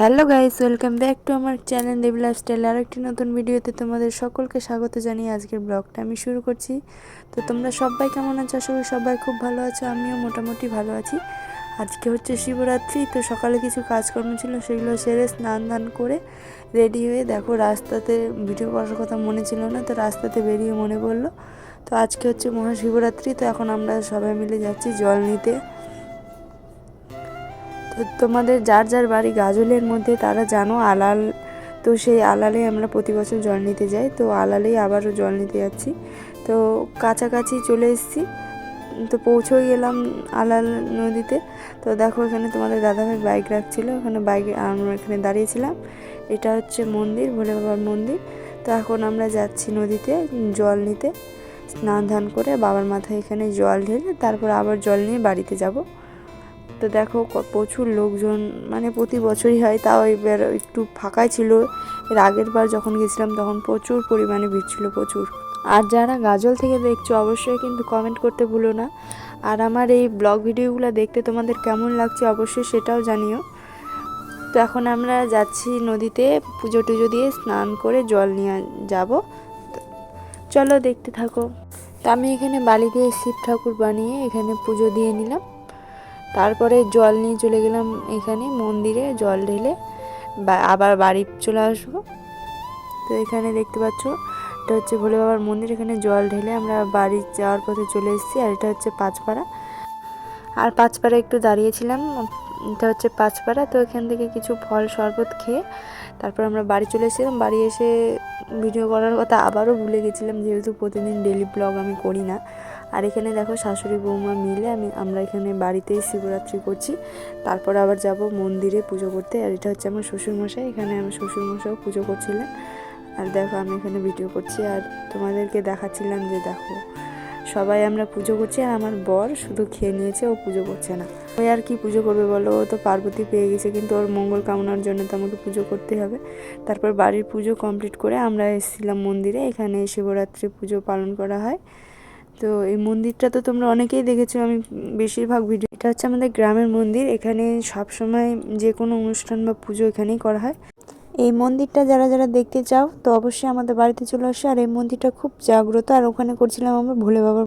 Hello guys welcome back to আমার channel Dev lifestyle আর একটি নতুন ভিডিওতে তোমাদের সকলকে স্বাগত জানিয়ে আজকের ব্লগটা আমি শুরু করছি। তো তোমরা সবাই কেমন আছো? আশা করি সবাই খুব ভালো আছো, আমিও মোটামুটি ভালো আছি। আজকে হচ্ছে শিবরাত্রি, তো সকালে কিছু কাজকর্ম ছিল, সেগুলো সেরে স্নান দান করে রেডি হয়ে দেখো রাস্তাতে ভিডিও করার কথা মনে ছিল না, তো রাস্তাতে বেরিয়ে মনে পড়ল। তো আজকে হচ্ছে মহাশিবরাত্রি, তো এখন আমরা সবাই মিলে যাচ্ছি জল নিতে। তো তোমাদের যার যার বাড়ি গাজলের মধ্যে তারা জানো আলাল। তো সেই আলালে আমরা প্রতি বছর জল নিতে যাই, তো আলালেই আবারও জল নিতে যাচ্ছি। তো কাছাকাছি চলে এসেছি, তো পৌঁছেই গেলাম আলাল নদীতে। তো দেখো এখানে তোমাদের দাদাভাই বাইক রাখছিল, ওখানে বাইক আমরা এখানে দাঁড়িয়েছিলাম। এটা হচ্ছে মন্দির, ভোলে বাবার মন্দির। তো এখন আমরা যাচ্ছি নদীতে জল নিতে, স্নান ধান করে বাবার মাথায় এখানে জল ঢেলে তারপর আবার জল নিয়ে বাড়িতে যাব। তো দেখো প্রচুর লোকজন মানে প্রতি বছরই হয়, তাও এবার একটু ফাঁকাই ছিল। এর আগের বার যখন গেছিলাম তখন প্রচুর পরিমাণে ভিড় ছিল, প্রচুর। আর যারা গাজল থেকে দেখছ, অবশ্যই কিন্তু কমেন্ট করতে ভুলো না। আর আমার এই ব্লগ ভিডিওগুলো দেখতে তোমাদের কেমন লাগছে অবশ্যই সেটাও জানিও। তো এখন আমরা যাচ্ছি নদীতে, পুজো টুজো দিয়ে স্নান করে জল নিয়ে যাব। চলো দেখতে থাকো। তো আমি এখানে বালি দিয়ে শিব ঠাকুর বানিয়ে এখানে পুজো দিয়ে নিলাম। তারপরে জল নিয়ে চলে গেলাম এখানে, মন্দিরে জল ঢেলে আবার বাড়ি চলে আসব। তো এখানে দেখতে পাচ্ছ, এটা হচ্ছে ভোলে বাবার মন্দির, এখানে জল ঢেলে আমরা বাড়ি যাওয়ার পথে চলে এসেছি, আর এটা হচ্ছে পাঁচপাড়া। আর পাঁচপাড়া একটু দাঁড়িয়েছিলাম, এটা হচ্ছে পাঁচপাড়া, তো এখান থেকে কিছু ফল শরবত খেয়ে তারপর আমরা বাড়ি চলে এসেছিলাম। বাড়ি এসে ভিডিও করার কথা আবারও ভুলে গেছিলাম, যেহেতু প্রতিদিন ডেলি ব্লগ আমি করি না। আর এখানে দেখো শাশুড়ি বৌমা মিলে আমি, আমরা এখানে বাড়িতেই শিবরাত্রি করছি। তারপর আবার যাব মন্দিরে পুজো করতে। আর এটা হচ্ছে আমার শ্বশুরমশাই, এখানে আমার শ্বশুরমশাইও পুজো করছিলেন। আর দেখো আমি এখানে ভিডিও করছি। আর তোমাদেরকে দেখাচ্ছিলাম যে দেখো, সবাই আমরা পুজো করছি। আর আমার বর শুধু খেয়ে নিয়েছে, ও পুজো করছে না। ওই আর কি পুজো করবে বলো? ও তো পার্বতী পেয়ে গেছে, কিন্তু ওর মঙ্গল কামনার জন্য তো আমাকে পুজো করতে হবে। তারপর বাড়ির পুজো কমপ্লিট করে আমরা এসেছিলাম মন্দিরে। এখানে শিবরাত্রি পুজো পালন করা হয়। তো এই মন্দিরটা তো তোমরা অনেকেই দেখেছ, আমি বেশিরভাগ ভিডিও এটা হচ্ছে আমাদের গ্রামের মন্দির, এখানে সবসময় যে কোনো অনুষ্ঠান বা পুজো এখানেই করা হয়। এই মন্দিরটা যারা যারা দেখতে চাও, তো অবশ্যই আমাদের বাড়িতে চলে আসো, আর এই মন্দিরটা খুব জাগ্রত, আর ওখানে করছিলাম আমরা ভোলে বাবার